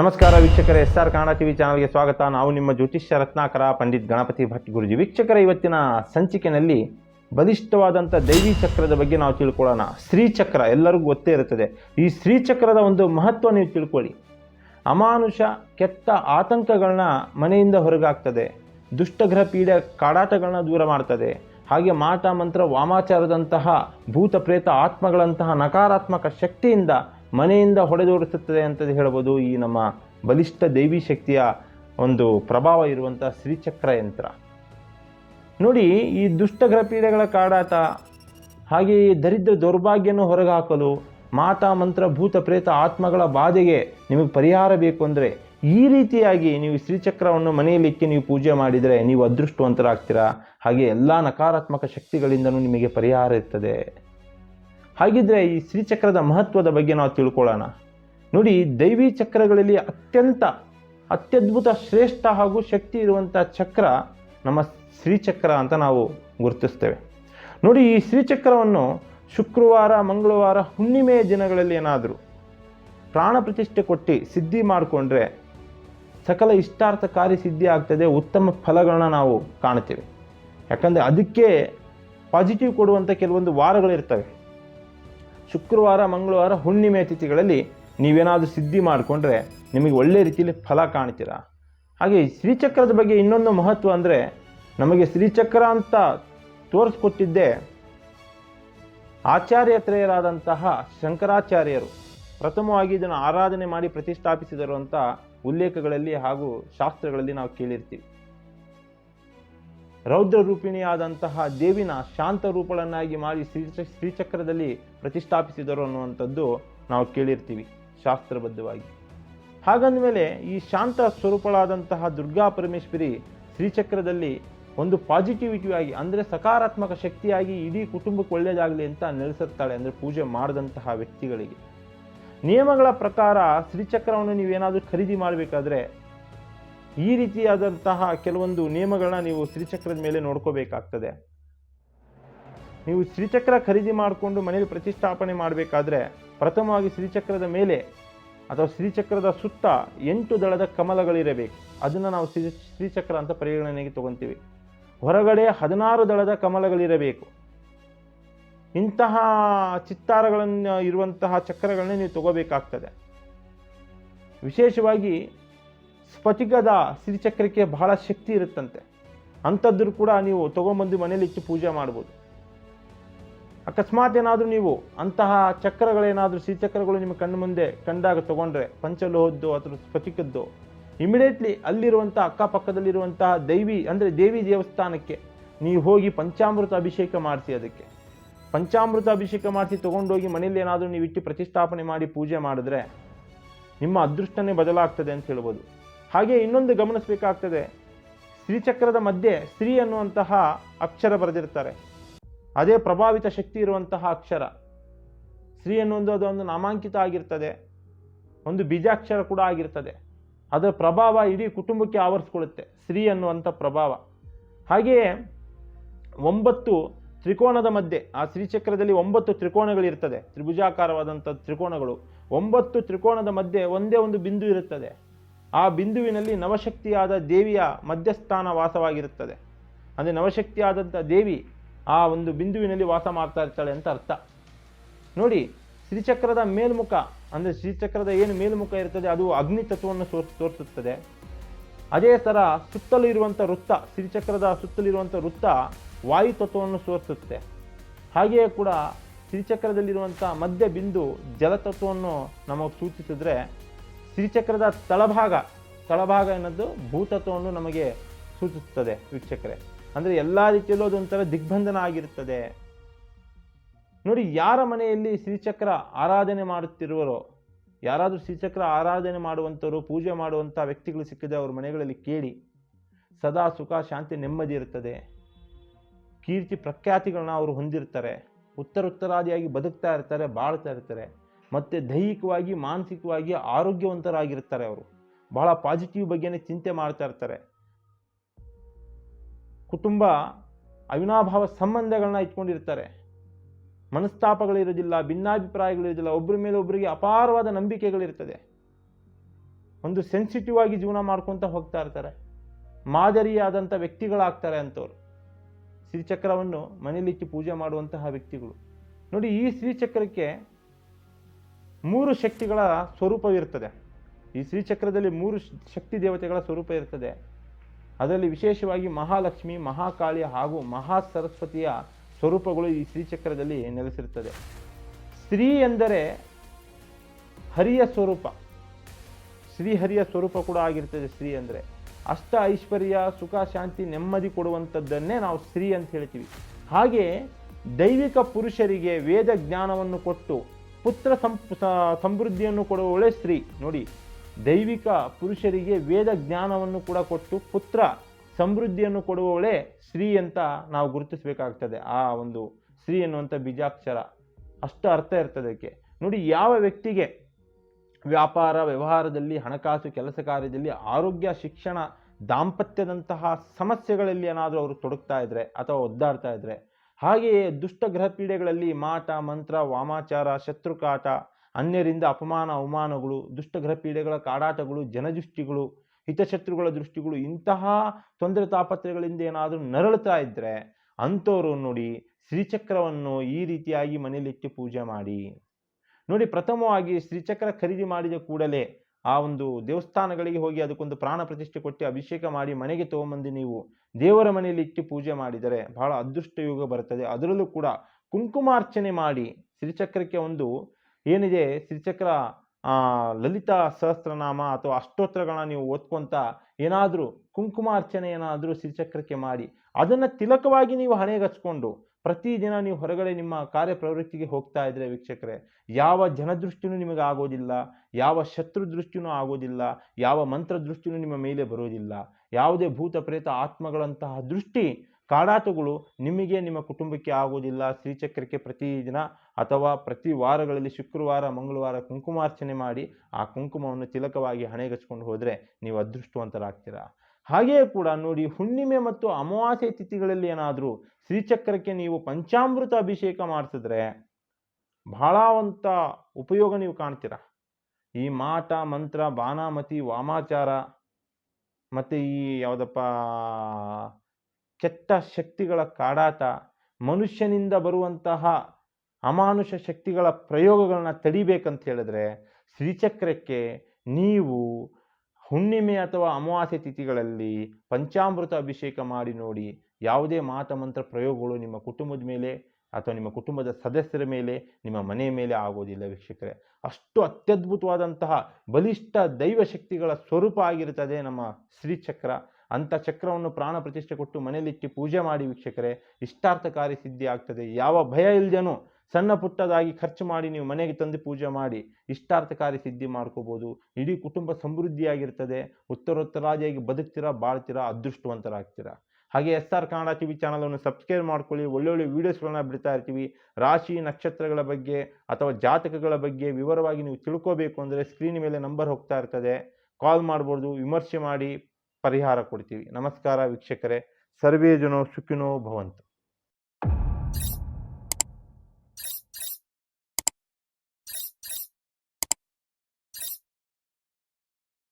ನಮಸ್ಕಾರ ವೀಕ್ಷಕರ, S R Kannada TV ಚಾನಲ್ಗೆ ಸ್ವಾಗತ. ನಾವು ನಿಮ್ಮ ಜ್ಯೋತಿಷ್ಯ ರತ್ನಾಕರ, ಪಂಡಿತ್ ಗಣಪತಿ ಭಟ್ ಗುರುಜಿ. ವೀಕ್ಷಕರ, ಇವತ್ತಿನ ಸಂಚಿಕೆಯಲ್ಲಿ ಬಲಿಷ್ಠವಾದಂಥ ದೈವಿ ಚಕ್ರದ ಬಗ್ಗೆ ನಾವು ತಿಳ್ಕೊಳ್ಳೋಣ. ಶ್ರೀಚಕ್ರ, ಎಲ್ಲರಿಗೂ ಗೊತ್ತೇ ಇರುತ್ತದೆ. ಈ ಶ್ರೀಚಕ್ರದ ಒಂದು ಮಹತ್ವ ನೀವು ತಿಳ್ಕೊಳ್ಳಿ. ಅಮಾನುಷ ಕೆಟ್ಟ ಆತಂಕಗಳನ್ನ ಮನೆಯಿಂದ ಹೊರಗಾಗ್ತದೆ. ದುಷ್ಟಗ್ರಹ ಪೀಡೆ ಕಾಡಾಟಗಳನ್ನ ದೂರ ಮಾಡ್ತದೆ. ಹಾಗೆ ಮಾತಾ, ಮಂತ್ರ, ವಾಮಾಚಾರದಂತಹ ಭೂತ ಪ್ರೇತ ಆತ್ಮಗಳಂತಹ ನಕಾರಾತ್ಮಕ ಶಕ್ತಿಯಿಂದ ಮನೆಯಿಂದ ಹೊಡೆದೋಡಿಸುತ್ತದೆ ಅಂತ ಹೇಳ್ಬೋದು ಈ ನಮ್ಮ ಬಲಿಷ್ಠ ದೈವಿ ಶಕ್ತಿಯ ಒಂದು ಪ್ರಭಾವ ಇರುವಂಥ ಶ್ರೀಚಕ್ರ ಯಂತ್ರ. ನೋಡಿ ಈ ದುಷ್ಟಗ್ರಹ ಪೀಡೆಗಳ ಕಾಡಾಟ ಹಾಗೆ ಈ ದರಿದ್ರ ದೌರ್ಭಾಗ್ಯವನ್ನು ಹೊರಗೆ ಹಾಕಲು ಮಾತಾ ಮಂತ್ರ ಭೂತ ಪ್ರೇತ ಆತ್ಮಗಳ ಬಾಧೆಗೆ ನಿಮಗೆ ಪರಿಹಾರ ಬೇಕು ಅಂದರೆ ಈ ರೀತಿಯಾಗಿ ನೀವು ಶ್ರೀಚಕ್ರವನ್ನು ಮನೆಯಲ್ಲಿಕ್ಕೆ ನೀವು ಪೂಜೆ ಮಾಡಿದರೆ ನೀವು ಅದೃಷ್ಟವಂತರಾಗ್ತೀರಾ? ಹಾಗೆ ಎಲ್ಲ ನಕಾರಾತ್ಮಕ ಶಕ್ತಿಗಳಿಂದನೂ ನಿಮಗೆ ಪರಿಹಾರ ಇರ್ತದೆ. ಹಾಗಿದ್ರೆ ಈ ಶ್ರೀಚಕ್ರದ ಮಹತ್ವದ ಬಗ್ಗೆ ನಾವು ತಿಳ್ಕೊಳ್ಳೋಣ. ನೋಡಿ, ದೈವಿ ಚಕ್ರಗಳಲ್ಲಿ ಅತ್ಯಂತ ಅತ್ಯದ್ಭುತ, ಶ್ರೇಷ್ಠ ಹಾಗೂ ಶಕ್ತಿ ಇರುವಂಥ ಚಕ್ರ ನಮ್ಮ ಶ್ರೀಚಕ್ರ ಅಂತ ನಾವು ಗುರುತಿಸ್ತೇವೆ. ನೋಡಿ, ಈ ಶ್ರೀಚಕ್ರವನ್ನು ಶುಕ್ರವಾರ, ಮಂಗಳವಾರ ಹುಣ್ಣಿಮೆಯ ದಿನಗಳಲ್ಲಿ ಏನಾದರೂ ಪ್ರಾಣ ಪ್ರತಿಷ್ಠೆ ಕೊಟ್ಟು ಸಿದ್ಧಿ ಮಾಡಿಕೊಂಡ್ರೆ ಸಕಲ ಇಷ್ಟಾರ್ಥ ಕಾರ್ಯ ಸಿದ್ಧಿ ಆಗ್ತದೆ, ಉತ್ತಮ ಫಲಗಳನ್ನ ನಾವು ಕಾಣ್ತೇವೆ. ಯಾಕಂದರೆ ಅದಕ್ಕೆ ಪಾಸಿಟಿವ್ ಕೊಡುವಂಥ ಕೆಲವೊಂದು ವಾರಗಳಿರ್ತವೆ. ಶುಕ್ರವಾರ, ಮಂಗಳವಾರ, ಹುಣ್ಣಿಮೆ ತಿಥಿಗಳಲ್ಲಿ ನೀವೇನಾದರೂ ಸಿದ್ಧಿ ಮಾಡಿಕೊಂಡ್ರೆ ನಿಮಗೆ ಒಳ್ಳೆ ರೀತಿಯಲ್ಲಿ ಫಲ ಕಾಣ್ತೀರಾ? ಹಾಗೆ ಶ್ರೀಚಕ್ರದ ಬಗ್ಗೆ ಇನ್ನೊಂದು ಮಹತ್ವ ಅಂದರೆ ನಮಗೆ ಶ್ರೀಚಕ್ರ ಅಂತ ತೋರಿಸ್ಕೊಟ್ಟಿದ್ದೇ ಆಚಾರ್ಯತ್ರಯರಾದಂತಹ ಶಂಕರಾಚಾರ್ಯರು. ಪ್ರಥಮವಾಗಿ ಇದನ್ನು ಆರಾಧನೆ ಮಾಡಿ ಪ್ರತಿಷ್ಠಾಪಿಸಿದರು ಅಂತ ಉಲ್ಲೇಖಗಳಲ್ಲಿ ಹಾಗೂ ಶಾಸ್ತ್ರಗಳಲ್ಲಿ ನಾವು ಕೇಳಿರ್ತೀವಿ. ರೌದ್ರ ರೂಪಿಣಿಯಾದಂತಹ ದೇವಿನ ಶಾಂತ ರೂಪಗಳನ್ನಾಗಿ ಮಾಡಿ ಶ್ರೀ ಶ್ರೀಚಕ್ರದಲ್ಲಿ ಪ್ರತಿಷ್ಠಾಪಿಸಿದರು ಅನ್ನುವಂಥದ್ದು ನಾವು ಕೇಳಿರ್ತೀವಿ ಶಾಸ್ತ್ರಬದ್ಧವಾಗಿ. ಹಾಗಂದಮೇಲೆ ಈ ಶಾಂತ ಸ್ವರೂಪಗಳಾದಂತಹ ದುರ್ಗಾ ಪರಮೇಶ್ವರಿ ಶ್ರೀಚಕ್ರದಲ್ಲಿ ಒಂದು ಪಾಸಿಟಿವಿಟಿ ಆಗಿ ಅಂದರೆ ಸಕಾರಾತ್ಮಕ ಶಕ್ತಿಯಾಗಿ ಇಡೀ ಕುಟುಂಬಕ್ಕೆ ಒಳ್ಳೆಯದಾಗಲಿ ಅಂತ ನೆಲೆಸುತ್ತಾಳೆ ಅಂದರೆ ಪೂಜೆ ಮಾಡಿದಂತಹ ವ್ಯಕ್ತಿಗಳಿಗೆ. ನಿಯಮಗಳ ಪ್ರಕಾರ ಶ್ರೀಚಕ್ರವನ್ನು ನೀವೇನಾದರೂ ಖರೀದಿ ಮಾಡಬೇಕಾದ್ರೆ ಈ ರೀತಿಯಾದಂತಹ ಕೆಲವೊಂದು ನಿಯಮಗಳನ್ನ ನೀವು ಶ್ರೀಚಕ್ರದ ಮೇಲೆ ನೋಡ್ಕೋಬೇಕಾಗ್ತದೆ. ನೀವು ಶ್ರೀಚಕ್ರ ಖರೀದಿ ಮಾಡಿಕೊಂಡು ಮನೆಯಲ್ಲಿ ಪ್ರತಿಷ್ಠಾಪನೆ ಮಾಡಬೇಕಾದ್ರೆ ಪ್ರಥಮವಾಗಿ ಶ್ರೀಚಕ್ರದ ಮೇಲೆ ಅಥವಾ ಶ್ರೀಚಕ್ರದ ಸುತ್ತ ಎಂಟು ದಳದ ಕಮಲಗಳಿರಬೇಕು. ಅದನ್ನು ನಾವು ಶ್ರೀ ಶ್ರೀಚಕ್ರ ಅಂತ ಪರಿಗಣನೆಗೆ ತಗೊಂತೀವಿ. ಹೊರಗಡೆ ಹದಿನಾರು ದಳದ ಕಮಲಗಳಿರಬೇಕು. ಇಂತಹ ಚಿತ್ತಾರಗಳನ್ನು ಇರುವಂತಹ ಚಕ್ರಗಳನ್ನೇ ನೀವು ತಗೋಬೇಕಾಗ್ತದೆ. ವಿಶೇಷವಾಗಿ ಸ್ಫಟಿಕದ ಸಿರಿಚಕ್ರಕ್ಕೆ ಬಹಳ ಶಕ್ತಿ ಇರುತ್ತಂತೆ. ಅಂಥದ್ದು ಕೂಡ ನೀವು ತೊಗೊಂಬಂದು ಮನೇಲಿ ಇಟ್ಟು ಪೂಜೆ ಮಾಡ್ಬೋದು. ಅಕಸ್ಮಾತ್ ಏನಾದರೂ ನೀವು ಅಂತಹ ಚಕ್ರಗಳೇನಾದರೂ ಸಿರಿಚಕ್ರಗಳು ನಿಮ್ಮ ಕಣ್ಣು ಮುಂದೆ ಕಂಡಾಗ ತಗೊಂಡ್ರೆ, ಪಂಚಲೋಹದ್ದು ಅಥವಾ ಸ್ಫಟಿಕದ್ದು ಇಮಿಡಿಯೇಟ್ಲಿ ಅಲ್ಲಿರುವಂಥ ಅಕ್ಕಪಕ್ಕದಲ್ಲಿರುವಂತಹ ದೈವಿ ಅಂದರೆ ದೇವಿ ದೇವಸ್ಥಾನಕ್ಕೆ ನೀವು ಹೋಗಿ ಪಂಚಾಮೃತ ಅಭಿಷೇಕ ಮಾಡಿಸಿ ಅದಕ್ಕೆ. ಪಂಚಾಮೃತ ಅಭಿಷೇಕ ಮಾಡಿಸಿ ತೊಗೊಂಡೋಗಿ ಮನೇಲಿ ಏನಾದರೂ ನೀವು ಇಟ್ಟು ಪ್ರತಿಷ್ಠಾಪನೆ ಮಾಡಿ ಪೂಜೆ ಮಾಡಿದ್ರೆ ನಿಮ್ಮ ಅದೃಷ್ಟನೇ ಬದಲಾಗ್ತದೆ ಅಂತ ಹೇಳ್ಬೋದು. ಹಾಗೆ ಇನ್ನೊಂದು ಗಮನಿಸಬೇಕಾಗ್ತದೆ. ಶ್ರೀಚಕ್ರದ ಮಧ್ಯೆ ಸ್ತ್ರೀ ಅನ್ನುವಂತಹ ಅಕ್ಷರ ಬರೆದಿರ್ತಾರೆ. ಅದೇ ಪ್ರಭಾವಿತ ಶಕ್ತಿ ಇರುವಂತಹ ಅಕ್ಷರ. ಅನ್ನುವುದು ಅದು ಒಂದು ನಾಮಾಂಕಿತ ಆಗಿರ್ತದೆ. ಒಂದು ಬೀಜಾಕ್ಷರ ಕೂಡ ಆಗಿರ್ತದೆ. ಅದರ ಪ್ರಭಾವ ಇಡೀ ಕುಟುಂಬಕ್ಕೆ ಆವರಿಸ್ಕೊಳ್ಳುತ್ತೆ ಸ್ತ್ರೀ ಅನ್ನುವಂಥ ಪ್ರಭಾವ. ಹಾಗೆಯೇ ಒಂಬತ್ತು ತ್ರಿಕೋನದ ಮಧ್ಯೆ, ಆ ಶ್ರೀಚಕ್ರದಲ್ಲಿ ಒಂಬತ್ತು ತ್ರಿಕೋನಗಳಿರ್ತದೆ. ತ್ರಿಭುಜಾಕಾರವಾದಂಥ ತ್ರಿಕೋನಗಳು. ಒಂಬತ್ತು ತ್ರಿಕೋನದ ಮಧ್ಯೆ ಒಂದೇ ಒಂದು ಬಿಂದು ಇರುತ್ತದೆ. ಆ ಬಿಂದುವಿನಲ್ಲಿ ನವಶಕ್ತಿಯಾದ ದೇವಿಯ ಮಧ್ಯಸ್ಥಾನ ವಾಸವಾಗಿರುತ್ತದೆ. ಅಂದರೆ ನವಶಕ್ತಿಯಾದಂಥ ದೇವಿ ಆ ಒಂದು ಬಿಂದುವಿನಲ್ಲಿ ವಾಸ ಮಾಡ್ತಾ ಇರ್ತಾಳೆ ಅಂತ ಅರ್ಥ. ನೋಡಿ, ಶ್ರೀಚಕ್ರದ ಮೇಲ್ಮುಖ, ಅಂದರೆ ಶ್ರೀಚಕ್ರದ ಏನು ಮೇಲ್ಮುಖ ಇರ್ತದೆ, ಅದು ಅಗ್ನಿ ತತ್ವವನ್ನು ತೋರ್ ತೋರಿಸುತ್ತದೆ. ಅದೇ ಥರ ಸುತ್ತಲೂ ಇರುವಂಥ ವೃತ್ತ, ಶ್ರೀಚಕ್ರದ ಸುತ್ತಲಿರುವಂಥ ವೃತ್ತ ವಾಯು ತತ್ವವನ್ನು ತೋರಿಸುತ್ತೆ ಹಾಗೆಯೇ ಕೂಡ ಶ್ರೀಚಕ್ರದಲ್ಲಿರುವಂಥ ಮಧ್ಯ ಬಿಂದು ಜಲತತ್ವವನ್ನು ನಮಗೆ ಸೂಚಿಸಿದ್ರೆ ಶ್ರೀಚಕ್ರದ ತಳಭಾಗ ತಳಭಾಗ ಎನ್ನೋದು ಭೂತತ್ವವನ್ನು ನಮಗೆ ಸೂಚಿಸುತ್ತದೆ ತ್ರಿಚಕ್ರೆ ಅಂದರೆ ಎಲ್ಲ ರೀತಿಯಲ್ಲೂ ಅದೊಂಥರ ದಿಗ್ಬಂಧನ ಆಗಿರುತ್ತದೆ. ನೋಡಿ, ಯಾರ ಮನೆಯಲ್ಲಿ ಶ್ರೀಚಕ್ರ ಆರಾಧನೆ ಮಾಡುತ್ತಿರುವರೋ, ಯಾರಾದರೂ ಶ್ರೀಚಕ್ರ ಆರಾಧನೆ ಮಾಡುವಂಥವರು, ಪೂಜೆ ಮಾಡುವಂಥ ವ್ಯಕ್ತಿಗಳು ಸಿಕ್ಕಿದೆ ಅವ್ರ ಮನೆಗಳಲ್ಲಿ ಕೇಳಿ, ಸದಾ ಸುಖ, ಶಾಂತಿ, ನೆಮ್ಮದಿ ಇರುತ್ತದೆ. ಕೀರ್ತಿ, ಪ್ರಖ್ಯಾತಿಗಳನ್ನ ಅವರು ಹೊಂದಿರ್ತಾರೆ. ಉತ್ತರೋತ್ತರಾದಿಯಾಗಿ ಬದುಕ್ತಾ ಇರ್ತಾರೆ, ಬಾಳ್ತಾ ಇರ್ತಾರೆ. ಮತ್ತು ದೈಹಿಕವಾಗಿ, ಮಾನಸಿಕವಾಗಿ ಆರೋಗ್ಯವಂತರಾಗಿರ್ತಾರೆ ಅವರು. ಬಹಳ ಪಾಸಿಟಿವ್ ಬಗ್ಗೆನೇ ಚಿಂತೆ ಮಾಡ್ತಾ ಇರ್ತಾರೆ. ಕುಟುಂಬ ಅವಿನಾಭಾವ ಸಂಬಂಧಗಳನ್ನ ಇಟ್ಕೊಂಡಿರ್ತಾರೆ. ಮನಸ್ತಾಪಗಳಿರೋದಿಲ್ಲ ಭಿನ್ನಾಭಿಪ್ರಾಯಗಳಿರೋದಿಲ್ಲ ಒಬ್ಬರ ಮೇಲೆ ಒಬ್ಬರಿಗೆ ಅಪಾರವಾದ ನಂಬಿಕೆಗಳಿರ್ತದೆ ಒಂದು ಸೆನ್ಸಿಟಿವ್ ಆಗಿ ಜೀವನ ಮಾಡ್ಕೊತ ಹೋಗ್ತಾ ಇರ್ತಾರೆ. ಮಾದರಿಯಾದಂಥ ವ್ಯಕ್ತಿಗಳಾಗ್ತಾರೆ ಅಂಥವ್ರು ಶ್ರೀಚಕ್ರವನ್ನು ಮನೆಯಲ್ಲಿಟ್ಟು ಪೂಜೆ ಮಾಡುವಂತಹ ವ್ಯಕ್ತಿಗಳು. ನೋಡಿ ಈ ಶ್ರೀಚಕ್ರಕ್ಕೆ ಮೂರು ಶಕ್ತಿಗಳ ಸ್ವರೂಪವಿರುತ್ತದೆ. ಈ ಶ್ರೀಚಕ್ರದಲ್ಲಿ ಮೂರು ಶಕ್ತಿ ದೇವತೆಗಳ ಸ್ವರೂಪ ಇರ್ತದೆ. ಅದರಲ್ಲಿ ವಿಶೇಷವಾಗಿ ಮಹಾಲಕ್ಷ್ಮಿ, ಮಹಾಕಾಳಿ ಹಾಗೂ ಮಹಾ ಸರಸ್ವತಿಯ ಸ್ವರೂಪಗಳು ಈ ಶ್ರೀಚಕ್ರದಲ್ಲಿ ನೆಲೆಸಿರುತ್ತದೆ. ಸ್ತ್ರೀ ಎಂದರೆ ಹರಿಯ ಸ್ವರೂಪ. ಶ್ರೀಹರಿಯ ಸ್ವರೂಪ ಕೂಡ ಆಗಿರ್ತದೆ ಸ್ತ್ರೀ ಅಂದರೆ. ಅಷ್ಟ ಐಶ್ವರ್ಯ, ಸುಖ, ಶಾಂತಿ, ನೆಮ್ಮದಿ ಕೊಡುವಂಥದ್ದನ್ನೇ ನಾವು ಸ್ತ್ರೀ ಅಂತ ಹೇಳ್ತೀವಿ. ಹಾಗೆ ದೈವಿಕ ಪುರುಷರಿಗೆ ವೇದ ಜ್ಞಾನವನ್ನು ಕೊಟ್ಟು ಪುತ್ರ ಸಮೃದ್ಧಿಯನ್ನು ಕೊಡುವವಳೆ ಸ್ತ್ರೀ. ನೋಡಿ, ದೈವಿಕ ಪುರುಷರಿಗೆ ವೇದ ಜ್ಞಾನವನ್ನು ಕೂಡ ಕೊಟ್ಟು ಪುತ್ರ ಸಮೃದ್ಧಿಯನ್ನು ಕೊಡುವವಳೇ ಸ್ತ್ರೀ ಅಂತ ನಾವು ಗುರುತಿಸಬೇಕಾಗ್ತದೆ. ಆ ಒಂದು ಸ್ತ್ರೀ ಎನ್ನುವಂಥ ಬೀಜಾಕ್ಷರ. ಅಷ್ಟು ಅರ್ಥ ಇರ್ತದೆ ಅದಕ್ಕೆ. ನೋಡಿ, ಯಾವ ವ್ಯಕ್ತಿಗೆ ವ್ಯಾಪಾರ, ವ್ಯವಹಾರದಲ್ಲಿ, ಹಣಕಾಸು, ಕೆಲಸ ಕಾರ್ಯದಲ್ಲಿ ಆರೋಗ್ಯ, ಶಿಕ್ಷಣ, ದಾಂಪತ್ಯದಂತಹ ಸಮಸ್ಯೆಗಳಲ್ಲಿ ಏನಾದರೂ ಅವರು ತೊಡಗ್ತಾ ಇದ್ದರೆ ಅಥವಾ ಒದ್ದಾಡ್ತಾ ಇದ್ರೆ ಹಾಗೆಯೇ ದುಷ್ಟ ಗ್ರಹ ಪೀಡೆಗಳಲ್ಲಿ ಮಾಟ, ಮಂತ್ರ, ವಾಮಾಚಾರ, ಶತ್ರುಕಾಟ, ಅನ್ಯರಿಂದ ಅಪಮಾನ, ಅವಮಾನಗಳು ದುಷ್ಟ ಗ್ರಹ ಪೀಡೆಗಳ ಕಾಡಾಟಗಳು, ಜನದೃಷ್ಟಿಗಳು, ಹಿತಶತ್ರುಗಳ ದೃಷ್ಟಿಗಳು, ಇಂತಹ ತೊಂದರೆ ತಾಪತ್ರೆಗಳಿಂದ ಏನಾದರೂ ನರಳುತ್ತಾ ಇದ್ದರೆ ಅಂಥವರು ನೋಡಿ ಶ್ರೀಚಕ್ರವನ್ನು ಈ ರೀತಿಯಾಗಿ ಮನೆಯಲ್ಲಿಟ್ಟು ಪೂಜೆ ಮಾಡಿ. ನೋಡಿ ಪ್ರಥಮವಾಗಿ ಶ್ರೀಚಕ್ರ ಖರೀದಿ ಮಾಡಿದ ಕೂಡಲೇ ಆ ಒಂದು ದೇವಸ್ಥಾನಗಳಿಗೆ ಹೋಗಿ ಅದಕ್ಕೊಂದು ಪ್ರಾಣ ಪ್ರತಿಷ್ಠೆ ಕೊಟ್ಟು ಅಭಿಷೇಕ ಮಾಡಿ ಮನೆಗೆ ತಗೊಂಬಂದು ನೀವು ದೇವರ ಮನೆಯಲ್ಲಿ ಇಟ್ಟು ಪೂಜೆ ಮಾಡಿದರೆ ಬಹಳ ಅದೃಷ್ಟ ಯೋಗ ಬರುತ್ತದೆ. ಅದರಲ್ಲೂ ಕೂಡ ಕುಂಕುಮಾರ್ಚನೆ ಮಾಡಿ ಶ್ರೀಚಕ್ರಕ್ಕೆ ಒಂದು ಏನಿದೆ? ಶ್ರೀಚಕ್ರ ಲಲಿತಾ ಸಹಸ್ರನಾಮ ಅಥವಾ ಅಷ್ಟೋತ್ತರಗಳನ್ನ ನೀವು ಓದ್ಕೊಂತ ಏನಾದರೂ ಕುಂಕುಮಾರ್ಚನೆ ಏನಾದರೂ ಶ್ರೀಚಕ್ರಕ್ಕೆ ಮಾಡಿ ಅದನ್ನು ತಿಲಕವಾಗಿ ನೀವು ಹಣೆಗೆ ಹಚ್ಕೊಂಡು ಪ್ರತಿದಿನ ನೀವು ಹೊರಗಡೆ ನಿಮ್ಮ ಕಾರ್ಯ ಪ್ರವೃತ್ತಿಗೆ ಹೋಗ್ತಾ ಇದ್ರೆ ವೀಕ್ಷಕರೇ, ಯಾವ ಜನದೃಷ್ಟಿನೂ ನಿಮಗೆ ಆಗೋದಿಲ್ಲ, ಯಾವ ಶತ್ರು ದೃಷ್ಟಿನೂ ಆಗೋದಿಲ್ಲ, ಯಾವ ಮಂತ್ರ ದೃಷ್ಟಿನೂ ನಿಮ್ಮ ಮೇಲೆ ಬರೋದಿಲ್ಲ. ಯಾವುದೇ ಭೂತ ಪ್ರೇತ ಆತ್ಮಗಳಂತಹ ದೃಷ್ಟಿ ಕಾಡಾಟಗಳು ನಿಮಗೆ ನಿಮ್ಮ ಕುಟುಂಬಕ್ಕೆ ಆಗೋದಿಲ್ಲ. ಶ್ರೀಚಕ್ರಕ್ಕೆ ಪ್ರತಿದಿನ ಅಥವಾ ಪ್ರತಿ ವಾರಗಳಲ್ಲಿ ಶುಕ್ರವಾರ, ಮಂಗಳವಾರ ಕುಂಕುಮಾರ್ಚನೆ ಮಾಡಿ ಆ ಕುಂಕುಮವನ್ನು ತಿಲಕವಾಗಿ ಹಣೆಗಚ್ಕೊಂಡು ಹೋದರೆ ನೀವು ಅದೃಷ್ಟವಂತರಾಗ್ತೀರಾ? ಹಾಗೆಯೇ ಕೂಡ ನೋಡಿ ಹುಣ್ಣಿಮೆ ಮತ್ತು ಅಮಾವಾಸ್ಯೆ ತಿಥಿಗಳಲ್ಲಿ ಏನಾದರೂ ಶ್ರೀಚಕ್ರಕ್ಕೆ ನೀವು ಪಂಚಾಮೃತ ಅಭಿಷೇಕ ಮಾಡಿಸಿದ್ರೆ ಬಹಳ ಅಂತ ಉಪಯೋಗ ನೀವು ಕಾಣ್ತೀರ. ಈ ಮಾಟ ಮಂತ್ರ ಬಾನಾಮತಿ ವಾಮಾಚಾರ ಮತ್ತು ಈ ಯಾವುದಪ್ಪ ಕೆಟ್ಟ ಶಕ್ತಿಗಳ ಕಾಡಾಟ, ಮನುಷ್ಯನಿಂದ ಬರುವಂತಹ ಅಮಾನುಷ ಶಕ್ತಿಗಳ ಪ್ರಯೋಗಗಳನ್ನ ತಡಿಬೇಕಂತ ಹೇಳಿದ್ರೆ ಶ್ರೀಚಕ್ರಕ್ಕೆ ನೀವು ಹುಣ್ಣಿಮೆ ಅಥವಾ ಅಮಾವಾಸ್ಯೆ ತಿಥಿಗಳಲ್ಲಿ ಪಂಚಾಮೃತ ಅಭಿಷೇಕ ಮಾಡಿ ನೋಡಿ ಯಾವುದೇ ಮಾತಮಂತ್ರ ಪ್ರಯೋಗಗಳು ನಿಮ್ಮ ಕುಟುಂಬದ ಮೇಲೆ ಅಥವಾ ನಿಮ್ಮ ಕುಟುಂಬದ ಸದಸ್ಯರ ಮೇಲೆ, ನಿಮ್ಮ ಮನೆಯ ಮೇಲೆ ಆಗೋದಿಲ್ಲ ವೀಕ್ಷಕರೇ. ಅಷ್ಟು ಅತ್ಯದ್ಭುತವಾದಂತಹ ಬಲಿಷ್ಠ ದೈವಶಕ್ತಿಗಳ ಸ್ವರೂಪ ಆಗಿರುತ್ತದೆ ನಮ್ಮ ಶ್ರೀಚಕ್ರ. ಅಂಥ ಚಕ್ರವನ್ನು ಪ್ರಾಣ ಪ್ರತಿಷ್ಠೆ ಕೊಟ್ಟು ಮನೆಯಲ್ಲಿಟ್ಟು ಪೂಜೆ ಮಾಡಿ ವೀಕ್ಷಕರೇ, ಇಷ್ಟಾರ್ಥಕಾರಿ ಸಿದ್ಧಿ ಆಗ್ತದೆ. ಯಾವ ಭಯ ಇಲ್ದೇನೂ ಸಣ್ಣ ಪುಟ್ಟದಾಗಿ ಖರ್ಚು ಮಾಡಿ ನೀವು ಮನೆಗೆ ತಂದು ಪೂಜೆ ಮಾಡಿ ಇಷ್ಟಾರ್ಥಕಾರಿ ಸಿದ್ಧಿ ಮಾಡ್ಕೋಬೋದು. ಇಡೀ ಕುಟುಂಬ ಸಮೃದ್ಧಿಯಾಗಿರ್ತದೆ. ಉತ್ತರೋತ್ತರಾದಿಯಾಗಿ ಬದುಕ್ತೀರಾ, ಬಾಳ್ತೀರಾ, ಅದೃಷ್ಟವಂತರಾಗ್ತೀರಾ. ಹಾಗೆ S R Kannada T V ಚಾನಲನ್ನು ಸಬ್ಸ್ಕ್ರೈಬ್ ಮಾಡ್ಕೊಳ್ಳಿ. ಒಳ್ಳೊಳ್ಳೆ ವೀಡಿಯೋಸ್ಗಳನ್ನ ಬಿಡ್ತಾ ಇರ್ತೀವಿ. ರಾಶಿ ನಕ್ಷತ್ರಗಳ ಬಗ್ಗೆ ಅಥವಾ ಜಾತಕಗಳ ಬಗ್ಗೆ ವಿವರವಾಗಿ ನೀವು ತಿಳ್ಕೋಬೇಕು ಅಂದರೆ ಸ್ಕ್ರೀನ್ ಮೇಲೆ ನಂಬರ್ ಹೋಗ್ತಾ ಇರ್ತದೆ. ಕಾಲ್ ಮಾಡ್ಬೋದು, ವಿಮರ್ಶೆ ಮಾಡಿ ಪರಿಹಾರ ಕೊಡ್ತೀವಿ. ನಮಸ್ಕಾರ ವೀಕ್ಷಕರೇ. ಸರ್ವೇ ಜನೋ ಸುಖಿನೋ ಭವಂತು.